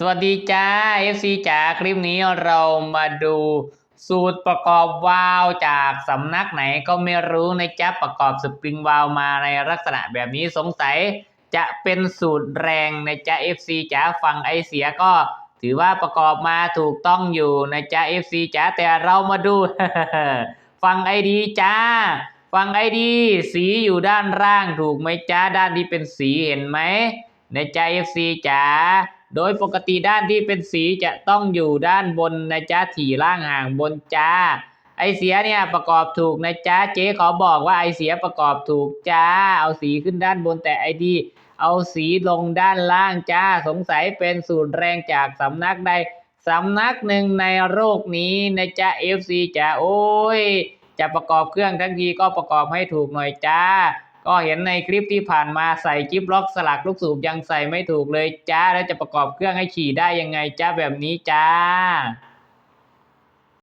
สวัสดีจ้า FC จ๋าคลิปนี้เรามาดูสูตรประกอบวาล์วจากสำนักไหนก็ไม่รู้นะจ๊ะประกอบสปริงวาล์วมาในลักษณะแบบนี้สงสัยจะเป็นสูตรแรงนะจ๊ะ FC จ๋าฟังไอเสียก็ถือว่าประกอบมาถูกต้องอยู่นะจ๊ะ FC จ๋าแต่เรามาดู ฟังไอดีจ้า ฟังไอดี สีอยู่ด้านล่างถูกไหมจ้าด้านที่เป็นสีเห็นไหม ในะจ๊ะ FC จ๋าโดยปกติด้านที่เป็นสีจะต้องอยู่ด้านบนนะจ๊ะถี่ล่างห่างบนจ้า ไอเสียเนี่ยประกอบถูกนะจ๊ะเจ๊ขอบอกว่าไอเสียประกอบถูกจ้า เอาสีขึ้นด้านบนแต่ไอดี เอาสีลงด้านล่างจ้า สงสัยเป็นสูตรแรงจากสำนักใดสำนักหนึ่งในโลกนี้นะจ๊ะ FC จ้าโอ้ยจะประกอบเครื่องทั้งทีก็ประกอบให้ถูกหน่อยจ้า ก็เห็นในคลิปที่ผ่านมาใส่จิ๊บล็อกสลักลูกสูบยังใส่ไม่ถูกเลยจ้าแล้วจะประกอบเครื่องให้ขี่ได้ยังไงจ้าแบบนี้จ้า